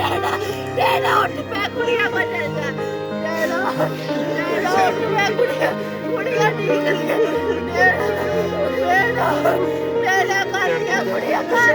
ਨੇੜਾ ਉੱਠ ਪੈ ਕੁੜੀਆਂ ਬਚਾ ਨੇੜਾ ਨੇੜਾ ਉੱਠ ਪੈ ਕੁੜੀਆਂ ਕੁੜੀਆਂ ਠੀਕ ਨੇ। ਨੇੜਾ ਨੇੜਾ ਕਰਦੀਆਂ ਕੁੜੀਆਂ, ਕਰ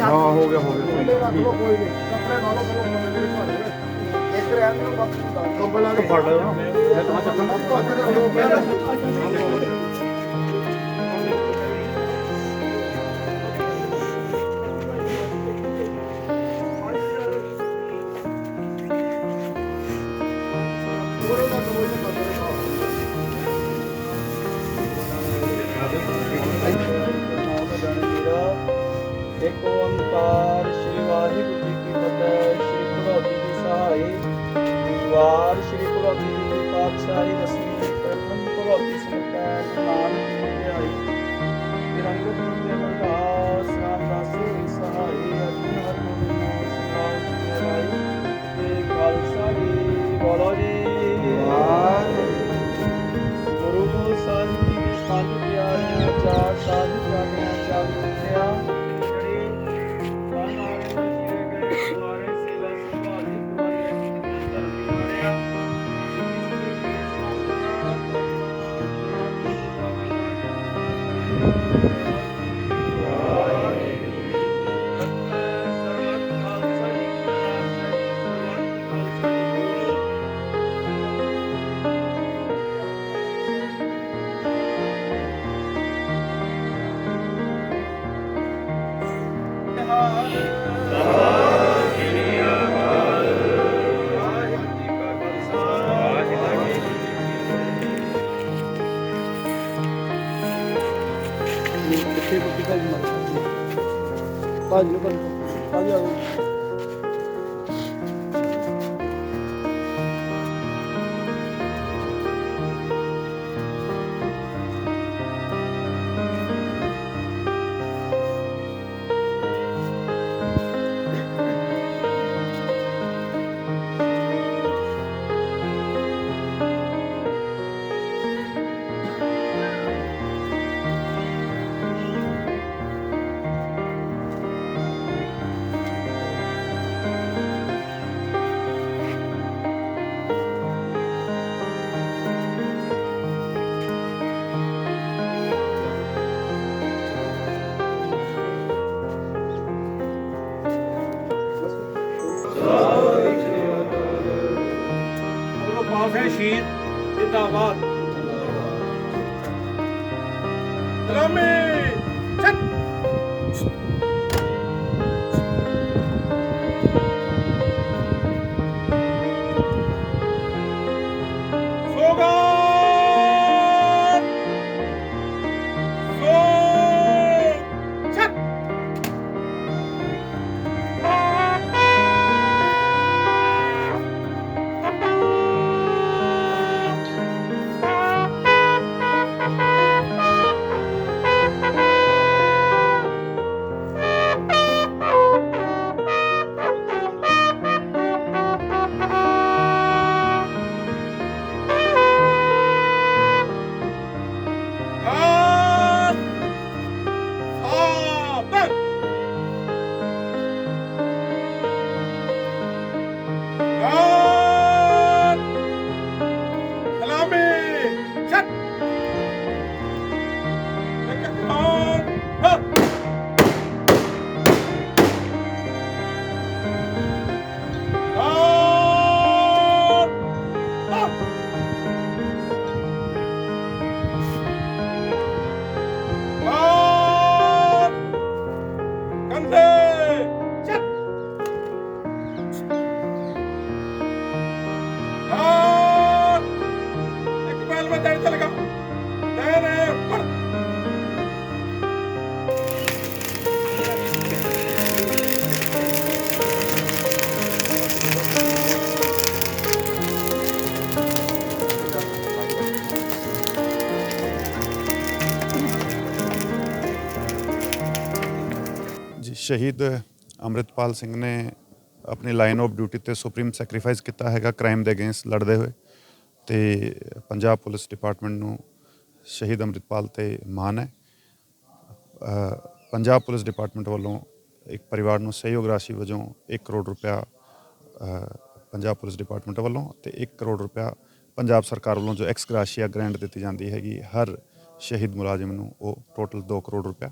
ਹਾਂ ਹੋ ਗਿਆ ਹੋ ਗਿਆ ਕੰਬਲ ਲਾ ਕੇ ਫੜ ਲਿਆ ਮੈਂ ਤਾਂ ਚੱਕਣ ਭਾਜੀ ਨੂੰ ਭਾਜੀ ਭਾਜੀ ਆ ਗਏ मुर्शीद जिंदाबाद Drummy! में शहीद अमृतपाल सिंह ने अपनी लाइन ऑफ़ ड्यूटी से सुप्रीम सैक्रीफाइस किया है क्राइम के अगेंस्ट लड़ते हुए? ਤੇ ਪੰਜਾਬ ਪੁਲਿਸ ਡਿਪਾਰਟਮੈਂਟ ਨੂੰ ਸ਼ਹੀਦ ਅੰਮ੍ਰਿਤਪਾਲ ਤੇ ਮਾਣ ਹੈ। ਪੰਜਾਬ ਪੁਲਿਸ ਡਿਪਾਰਟਮੈਂਟ ਵੱਲੋਂ ਇੱਕ ਪਰਿਵਾਰ ਨੂੰ ਸਹਿਯੋਗ ਰਾਸ਼ੀ ਵਜੋਂ 1 ਕਰੋੜ ਰੁਪਇਆ ਪੰਜਾਬ ਪੁਲਿਸ ਡਿਪਾਰਟਮੈਂਟ ਵੱਲੋਂ ਤੇ 1 ਕਰੋੜ ਰੁਪਇਆ ਪੰਜਾਬ ਸਰਕਾਰ ਵੱਲੋਂ ਜੋ ਐਕਸ ਗ੍ਰਾਸ਼ੀਆ ਗ੍ਰਾਂਟ ਦਿੱਤੀ ਜਾਂਦੀ ਹੈਗੀ। ਹਰ ਸ਼ਹੀਦ ਮੁਲਾਜ਼ਮ ਨੂੰ ਉਹ ਟੋਟਲ 2 ਕਰੋੜ ਰੁਪਇਆ।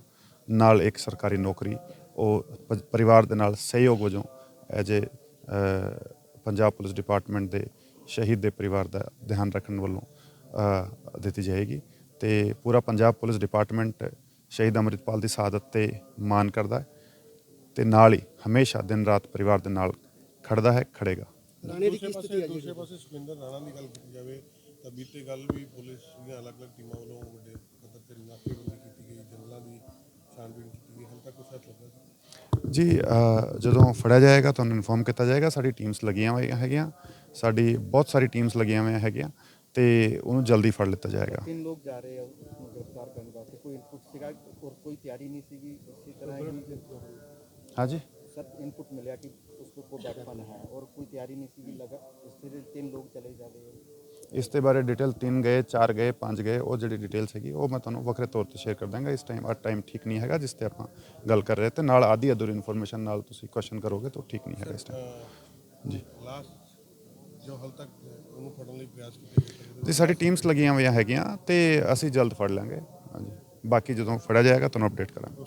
ਨਾਲ ਇੱਕ ਸਰਕਾਰੀ ਨੌਕਰੀ, ਉਹ ਪਰਿਵਾਰ ਦੇ ਨਾਲ ਸਹਿਯੋਗ ਵਜੋਂ as a Punjab police department ਦੇ ਸ਼ਹੀਦ ਦੇ ਪਰਿਵਾਰ ਦਾ ਧਿਆਨ ਰੱਖਣ ਵੱਲੋਂ ਦਿੱਤੀ ਜਾਏਗੀ ਤੇ ਪੂਰਾ ਪੰਜਾਬ ਪੁਲਿਸ ਡਿਪਾਰਟਮੈਂਟ ਸ਼ਹੀਦ ਅੰਮ੍ਰਿਤਪਾਲ ਦੀ ਸ਼ਹਾਦਤ ਤੇ ਮਾਣ ਕਰਦਾ ਹੈ ਤੇ ਨਾਲ ਹੀ ਹਮੇਸ਼ਾ ਦਿਨ ਰਾਤ ਪਰਿਵਾਰ ਦੇ ਨਾਲ ਖੜਦਾ ਹੈ ਖੜੇਗਾ। ਰਾਣੇ ਦੀ ਦੂਸਰੇ ਕਿਸ਼ਤ ਪਾਸੇ ਤੇ ਦੂਸਰੇ ਪਾਸੇ ਸੁਖਿੰਦਰ ਰਾਣਾ ਦੀ ਗੱਲ ਕੀਤੀ ਜਾਵੇ ਤਾਂ ਬੀਤੇ ਗੱਲ ਵੀ ਪੁਲਿਸ ਦੀਆਂ ਅਲੱਗ-ਅਲੱਗ ਟੀਮਾਂ ਵੱਲੋਂ ਵੱਡੇ ਪੱਧਰ ਤੇ ਨਾਕੇਬੰਦੀ ਕੀਤੀ ਗਈ ਜੰਗਲਾਂ ਦੀ ਛਾਣਬੀਣ ਕੀਤੀ ਗਈ ਹਾਲੇ ਤੱਕ ਕੁਛ ਹੱਥ ਲੱਗਾ ਸੀ ਜੀ ਜਦੋਂ ਫੜਿਆ ਜਾਏਗਾ ਤੁਹਾਨੂੰ ਇਨਫੋਰਮ ਕੀਤਾ ਜਾਏਗਾ ਸਾਡੀ ਟੀਮਸ ਲੱਗੀਆਂ ਹੋਈਆਂ ਹੈਗੀਆਂ ਸਾਡੀ ਬਹੁਤ ਸਾਰੀ ਟੀਮਸ ਲੱਗੀਆਂ ਹੋਈਆਂ ਹੈਗੀਆਂ ਤੇ ਉਹਨੂੰ ਜਲਦੀ ਫੜ ਲਿੱਤਾ ਜਾਏਗਾ। ਤਿੰਨ ਲੋਕ ਜਾ ਰਹੇ ਆ ਗ੍ਰਿਫਤਾਰ ਕਰਨ ਵਾਸਤੇ। ਕੋਈ ਇਨਪੁਟ ਸੀਗਾ ਔਰ ਕੋਈ ਤਿਆਰੀ ਨਹੀਂ ਸੀਗੀ ਇਸੇ ਤਰ੍ਹਾਂ ਹੀ ਹਾਂਜੀ। ਸਰ ਇਨਪੁਟ ਮਿਲਿਆ ਕਿ ਉਸਕੋ ਕੋ ਬੈਕਫਨ ਹੈ ਔਰ ਕੋਈ ਤਿਆਰੀ ਨਹੀਂ ਸੀਗੀ ਲਗਾ ਇਸ ਤੇ ਤਿੰਨ ਲੋਕ ਚਲੇ ਜਾ ਰਹੇ ਆ। ਇਸ ਤੇ ਬਾਰੇ ਡਿਟੇਲ ਤਿੰਨ ਗਏ ਚਾਰ ਗਏ ਪੰਜ ਗਏ ਉਹ ਜਿਹੜੀ ਡਿਟੇਲ ਹੈਗੀ ਉਹ ਮੈਂ ਤੁਹਾਨੂੰ ਵੱਖਰੇ ਤੌਰ ਤੇ ਸ਼ੇਅਰ ਕਰ ਦਾਂਗਾ ਇਸ ਟਾਈਮ ਆ ਟਾਈਮ ਠੀਕ ਨਹੀਂ ਹੈਗਾ ਜਿਸ ਤੇ ਆਪਾਂ ਗੱਲ ਕਰ ਰਹੇ ਤੇ ਨਾਲ ਆਦੀ ਅਧੂਰੀ ਇਨਫੋਰਮੇਸ਼ਨ ਨਾਲ ਤੁਸੀਂ ਕੁਐਸਚਨ ਕਰੋਗੇ ਤਾਂ ਠੀਕ ਨਹੀਂ ਹੈਗਾ ਇਸ ਟਾਈਮ ਜੀ। ਲਾਸਟ ਜੋ ਹਾਲ ਤੱਕ ਉਹਨੂੰ ਫੜਨ ਲਈ ਪ੍ਰਯਾਸ ਕੀਤੇ ਗਏ ਸਾਡੀ ਟੀਮਸ ਲੱਗੀਆਂ ਹੋਈਆਂ ਹੈਗੀਆਂ ਤੇ ਅਸੀਂ ਜਲਦ ਫੜ ਲਾਂਗੇ। ਹਾਂਜੀ। ਬਾਕੀ ਜਦੋਂ ਫੜਿਆ ਜਾਏਗਾ, ਤੁਹਾਨੂੰ ਅਪਡੇਟ ਕਰਾਂਗੇ।